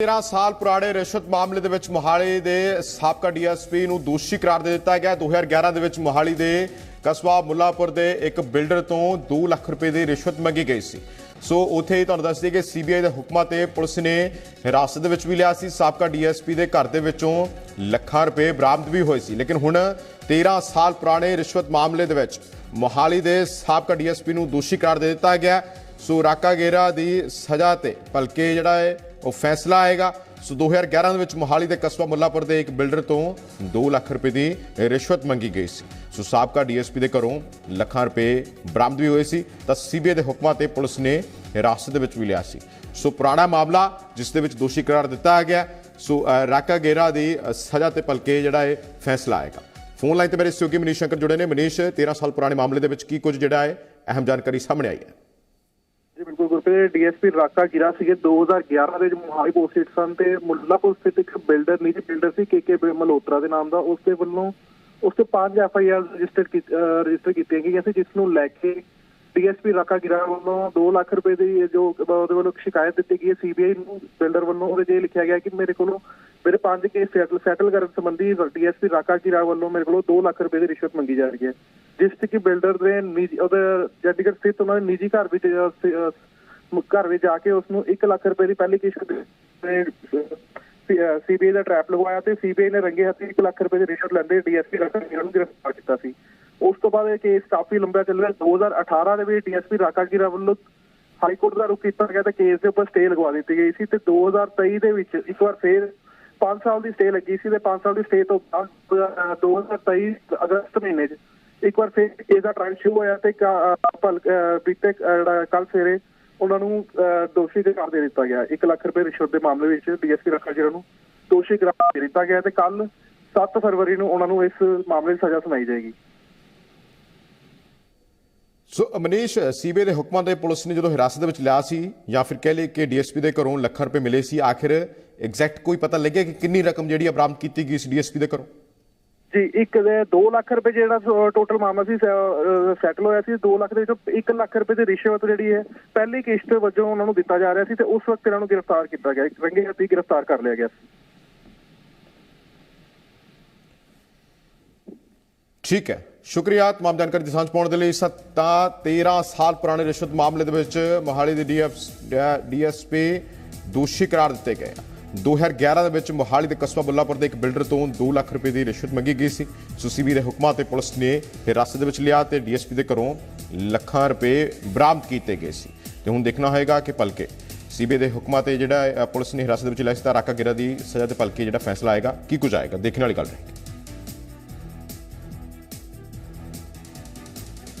13 ਸਾਲ ਪੁਰਾਣੇ ਰਿਸ਼ਵਤ ਮਾਮਲੇ ਦੇ ਵਿੱਚ ਮੋਹਾਲੀ ਦੇ ਸਾਬਕਾ ਡੀਐਸਪੀ ਨੂੰ ਦੋਸ਼ੀ ਕਰਾਰ ਦੇ ਦਿੱਤਾ ਗਿਆ। 2011 ਦੇ ਵਿੱਚ ਮੋਹਾਲੀ ਦੇ ਕਸਬਾ ਮੁੱਲਾਪੁਰ ਦੇ ਇੱਕ ਬਿਲਡਰ ਤੋਂ 2 ਲੱਖ ਰੁਪਏ ਦੀ ਰਿਸ਼ਵਤ ਮੰਗੀ ਗਈ ਸੀ। ਸੋ ਉਥੇ ਤੁਹਾਨੂੰ ਦੱਸ ਦਈਏ ਕਿ ਸੀਬੀਆਈ ਦੇ ਹੁਕਮਾਂ ਤੇ ਪੁਲਿਸ ਨੇ ਹਿਰਾਸਤ ਦੇ ਵਿੱਚ ਵੀ ਲਿਆ ਸੀ। ਸਾਬਕਾ ਡੀਐਸਪੀ ਦੇ ਘਰ ਦੇ ਵਿੱਚੋਂ ਲੱਖਾਂ ਰੁਪਏ ਬਰਾਮਦ ਵੀ ਹੋਏ ਸੀ। ਲੇਕਿਨ ਹੁਣ 13 ਸਾਲ ਪੁਰਾਣੇ ਰਿਸ਼ਵਤ ਮਾਮਲੇ ਦੇ ਵਿੱਚ ਮੋਹਾਲੀ ਦੇ ਸਾਬਕਾ ਡੀਐਸਪੀ ਨੂੰ ਦੋਸ਼ੀ ਕਰਾਰ ਦੇ ਦਿੱਤਾ ਗਿਆ। ਸੋ ਰਾਕਾ ਗੇਰਾ ਦੀ ਸਜ਼ਾ ਤੇ ਭਲਕੇ ਜਿਹੜਾ ਹੈ ਉਹ ਫੈਸਲਾ ਆਏਗਾ। ਸੋ 2011 ਦੇ ਵਿੱਚ ਮੋਹਾਲੀ ਦੇ ਕਸਬਾ ਮੁੱਲਾਪੁਰ ਦੇ ਇੱਕ ਬਿਲਡਰ ਤੋਂ 2 ਲੱਖ ਰੁਪਏ ਦੀ ਰਿਸ਼ਵਤ ਮੰਗੀ ਗਈ ਸੀ। ਸੋ ਸਾਬਕਾ ਡੀਐਸਪੀ ਦੇ ਘਰੋਂ ਲੱਖਾਂ ਰੁਪਏ ਬਰਾਮਦ ਵੀ ਹੋਏ ਸੀ, ਤਾਂ ਸੀਬੀਆਈ ਦੇ ਹੁਕਮਾਂ ਤੇ ਪੁਲਿਸ ਨੇ ਹਿਰਾਸਤ ਦੇ ਵਿੱਚ ਵੀ ਲਿਆ ਸੀ। ਸੋ ਪੁਰਾਣਾ ਮਾਮਲਾ, ਜਿਸ ਦੇ ਵਿੱਚ ਦੋਸ਼ੀ ਕਰਾਰ ਦਿੱਤਾ ਗਿਆ, ਸੋ ਰਾਕਾ ਗੇਰਾ ਦੀ ਸਜ਼ਾ ਤੇ ਭਲਕੇ ਜਿਹੜਾ ਹੈ ਫੈਸਲਾ ਆਏਗਾ। ਫੋਨ ਲਾਈਨ ਤੇ ਮੇਰੇ ਸਹਿਯੋਗੀ ਮਨੀਸ਼ ਸ਼ੰਕਰ ਜੁੜੇ ਨੇ। ਮਨੀਸ਼ 13 ਸਾਲ ਪੁਰਾਣੇ ਮਾਮਲੇ ਦੇ ਵਿੱਚ ਕੀ ਕੁਝ ਜਿਹੜਾ ਹੈ ਅਹਿਮ ਜਾਣਕਾਰੀ ਸਾਹਮਣੇ ਆਈ ਹੈ। ਗੁਰਪ੍ਰੀਤ ਡੀਐਸਪੀ ਰਾਕਾ ਗਿਰਾ ਸੀਗੇ 2011 ਦੇ ਵਿੱਚ ਮੋਹਾਲੀ ਪੋਸਟ ਸਨ ਤੇ ਮੁੱਲਾਪੁਰ ਸਥਿਤ ਇੱਕ ਬਿਲਡਰ, ਨਿੱਜੀ ਬਿਲਡਰ ਸੀ ਕੇਕੇ ਮਲਹੋਤਰਾ ਦੇ ਨਾਮ ਦਾ। ਉਸ ਦੇ ਵੱਲੋਂ ਉਸ ਤੇ ਪੰਜ ਐਫ ਆਈ ਰਜਿਸਟਰ ਕੀਤੀਆਂ ਗਈਆਂ ਸੀ, ਜਿਸ ਨੂੰ ਲੈ ਕੇ ਡੀਐਸਪੀ ਰਾਕਾ ਗਿਰਾ ਵੱਲੋਂ 2 ਲੱਖ ਰੁਪਏ ਦੀ ਜੋ ਉਹਦੇ ਵੱਲੋਂ ਸ਼ਿਕਾਇਤ ਦਿੱਤੀ ਗਈ ਹੈ। ਸੀਬੀਆਈ ਨੂੰ, ਬਿਲਡਰ ਵੱਲੋਂ ਉਹਦੇ 'ਚ ਇਹ ਲਿਖਿਆ ਗਿਆ ਕਿ ਮੇਰੇ ਕੋਲੋਂ, ਮੇਰੇ ਪੰਜ ਕੇਸ ਸੈਟਲ ਸੈਟਲ ਕਰਨ ਸੰਬੰਧੀ ਡੀਐਸਪੀ ਰਾਕਾ ਗਿਰਾ ਵੱਲੋਂ ਮੇਰੇ ਕੋਲੋਂ 2 ਲੱਖ ਰੁਪਏ ਦੀ ਰਿਸ਼ਵਤ ਮੰਗੀ ਜਾ ਰਹੀ ਹੈ। ਜਿਸ ਤੇ ਕਿ ਬਿਲਡਰ ਦੇ ਉਹਦੇ ਚੰਡੀਗੜ੍ਹ ਸਥਿਤ ਉਹਨਾਂ ਦੇ ਨਿੱਜੀ ਘਰ ਵਿੱਚ ਘਰ ਵਿੱਚ ਜਾ ਕੇ ਉਸ ਨੂੰ 1 ਲੱਖ ਰੁਪਏ ਦੀ ਪਹਿਲੀ ਕਿਸ਼ਤ ਸੀਬੀਆਈ ਦਾ ਟ੍ਰੈਪ ਲਗਵਾਇਆ ਤੇ ਸੀਬੀਆਈ ਨੇ ਰੰਗੇ ਹੱਥੀਂ 1 ਲੱਖ ਰੁਪਏ ਦੀ ਰਿਸ਼ਵਤ ਲੈਂਦੇ ਡੀਐਸਪੀ ਰਾਕਾ ਗਿਰਾ ਨੂੰ ਗ੍ਰਿਫਤਾਰ ਕੀਤਾ ਸੀ। ਉਸ ਤੋਂ ਬਾਅਦ ਇਹ ਕੇਸ ਕਾਫੀ ਲੰਬਾ ਚੱਲ 2018 ਦੇ ਵਿੱਚ ਡੀਐਸਪੀ ਰਾਕਾ ਗਿਰਾ ਵੱਲੋਂ ਹਾਈ ਕੋਰਟ ਦਾ ਰੁਖ ਕੀਤਾ ਗਿਆ ਤੇ ਕੇਸ ਦੇ ਉੱਪਰ ਸਟੇ ਲਗਵਾ ਦਿੱਤੀ ਗਈ ਸੀ ਤੇ 2023 ਦੇ ਵਿੱਚ ਇੱਕ ਵਾਰ ਫੇਰ 5 ਸਾਲ ਦੀ ਸਟੇ ਲੱਗੀ ਸੀ ਤੇ 5 ਸਾਲ ਦੀ ਸਟੇ ਤੋਂ ਬਾਅਦ ਅਹ, 2023 ਅਗਸਤ ਮਹੀਨੇ 'ਚ ਇੱਕ ਵਾਰ ਫੇਰ ਕੇਸ ਦਾ ਟ੍ਰਾਇਲ ਸ਼ੁਰੂ ਹੋਇਆ ਤੇ ਬੀਤੇ ਕੱਲ ਸਵੇਰੇ ਉਹਨਾਂ ਨੂੰ ਦੋਸ਼ੀ ਕਰਾਰ ਦੇ ਦਿੱਤਾ ਗਿਆ। 1 ਲੱਖ ਰੁਪਏ ਰਿਸ਼ਵਤ ਦੇ ਮਾਮਲੇ ਵਿੱਚ ਡੀਐਸਪੀ ਰੱਖਾ ਜਿਹੜਾ ਨੂੰ ਦੋਸ਼ੀ ਕਰਾਰ ਦੇ ਦਿੱਤਾ ਗਿਆ ਤੇ ਕੱਲ 7 ਫਰਵਰੀ ਨੂੰ ਉਹਨਾਂ ਨੂੰ ਇਸ ਮਾਮਲੇ ਦੀ ਸਜ਼ਾ ਸੁਣਾਈ ਜਾਏਗੀ। ਸੋ ਮਨੀਸ਼ ਸੀਬੀਆਈ ਦੇ ਹੁਕਮਾਂ ਦੇ ਪੁਲਿਸ ਨੇ ਜਦੋਂ ਹਿਰਾਸਤ ਦੇ ਵਿੱਚ ਲਿਆ ਸੀ ਜਾਂ ਫਿਰ ਕਹਿ ਲਈਏ ਕਿ ਡੀਐਸਪੀ ਦੇ ਘਰੋਂ ਲੱਖਾਂ ਰੁਪਏ ਮਿਲੇ ਸੀ, ਆਖਿਰ ਐਗਜ਼ੈਕਟ ਕੋਈ ਪਤਾ ਲੱਗਿਆ ਕਿ ਕਿੰਨੀ ਰਕਮ ਜਿਹੜੀ ਆ ਬਰਾਮਦ ਕੀਤੀ ਗਈ ਸੀ ਡੀਐਸਪੀ ਦੇ ਘਰੋਂ? ਜੀ, ਇੱਕ ਦੇ 2 ਲੱਖ ਰੁਪਏ ਜਿਹੜਾ ਟੋਟਲ ਮਾਮਲਾ ਸੀ ਸੈਟਲ ਹੋਇਆ ਸੀ 2 ਲੱਖ ਦੇ ਵਿੱਚੋਂ 1 ਲੱਖ ਰੁਪਏ ਦੀ ਰਿਸ਼ਵਤ ਜਿਹੜੀ ਹੈ, ਪਹਿਲੀ ਕਿਸ਼ਤ ਵਜੋਂ ਉਹਨਾਂ ਨੂੰ ਦਿੱਤਾ ਜਾ ਰਿਹਾ ਸੀ ਤੇ ਉਸ ਵਕਤ ਇਹਨਾਂ ਨੂੰ ਗ੍ਰਿਫਤਾਰ ਕੀਤਾ ਗਿਆ, ਇੱਕ ਰੰਗੇ ਹੱਥੀਂ ਗ੍ਰਿਫਤਾਰ ਕਰ ਲਿਆ ਗਿਆ ਸੀ। ਠੀਕ ਹੈ। ਸ਼ੁਕਰੀਆ, ਤਮਾਮ ਜਾਣਕਾਰੀ ਦੀ ਸਾਂਝ ਪਾਉਣ ਦੇ ਲਈ ਸੱਤਾ 13 ਸਾਲ ਪੁਰਾਣੇ ਰਿਸ਼ਵਤ ਮਾਮਲੇ ਦੇ ਵਿੱਚ ਮੋਹਾਲੀ ਦੇ ਡੀਐਸਪੀ ਦੋਸ਼ੀ ਕਰਾਰ ਦਿੱਤੇ ਗਏ। 2011 ਦੇ ਵਿੱਚ ਮੋਹਾਲੀ ਦੇ ਕਸਬਾ ਬੁੱਲਾਪੁਰ ਦੇ ਇੱਕ ਬਿਲਡਰ ਤੋਂ 2 ਲੱਖ ਰੁਪਏ ਦੀ ਰਿਸ਼ਵਤ ਮੰਗੀ ਗਈ ਸੀ। ਸੋ ਸੀਬੀ ਦੇ ਹੁਕਮਾਂ ਤੇ ਪੁਲਿਸ ਨੇ ਹਿਰਾਸਤ ਦੇ ਵਿੱਚ ਲਿਆ ਤੇ ਡੀਐਸਪੀ ਦੇ ਘਰੋਂ ਲੱਖਾਂ ਰੁਪਏ ਬਰਾਮਦ ਕੀਤੇ ਗਏ ਸੀ। ਤੇ ਹੁਣ ਦੇਖਣਾ ਹੋਏਗਾ ਕਿ ਭਲਕੇ ਸੀਬੀ ਦੇ ਹੁਕਮਾਂ ਤੇ ਜਿਹੜਾ ਪੁਲਿਸ ਨੇ ਹਿਰਾਸਤ ਵਿੱਚ ਲਿਆ ਸੀ ਤਾਂ ਰਾਕਾ ਗਿਰਾ ਦੀ ਸਜ਼ਾ ਤੇ ਭਲਕੇ ਜਿਹੜਾ ਫੈਸਲਾ ਆਏਗਾ, ਕੀ ਕੁਝ ਆਏਗਾ? ਦੇਖਣ ਵਾਲੀ ਗੱਲ ਰਹੇਗੀ।